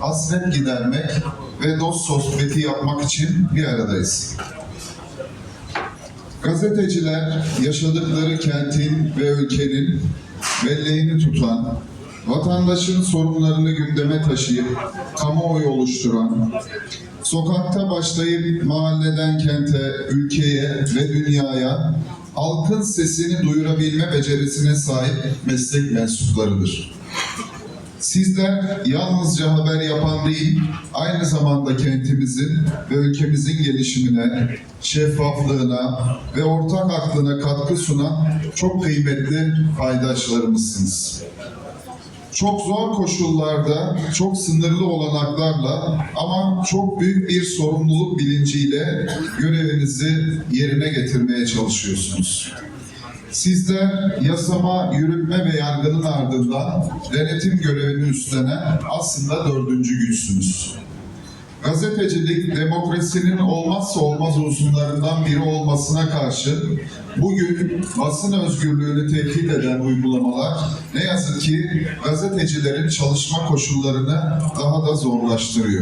hasret gidermek ve dost sohbeti yapmak için bir aradayız. Gazeteciler yaşadıkları kentin ve ülkenin belleğini tutan, vatandaşın sorunlarını gündeme taşıyıp kamuoyu oluşturan, sokakta başlayıp mahalleden kente, ülkeye ve dünyaya halkın sesini duyurabilme becerisine sahip meslek mensuplarıdır. Sizler yalnızca haber yapan değil, aynı zamanda kentimizin ve ülkemizin gelişimine, şeffaflığına ve ortak aklına katkı sunan çok kıymetli paydaşlarımızsınız. Çok zor koşullarda, çok sınırlı olanaklarla ama çok büyük bir sorumluluk bilinciyle görevinizi yerine getirmeye çalışıyorsunuz. Sizler yasama, yürütme ve yargının ardından denetim görevini üstlenen aslında dördüncü güçsünüz. Gazetecilik demokrasinin olmazsa olmaz unsurlarından biri olmasına karşın bugün basın özgürlüğünü tehdit eden uygulamalar ne yazık ki gazetecilerin çalışma koşullarını daha da zorlaştırıyor.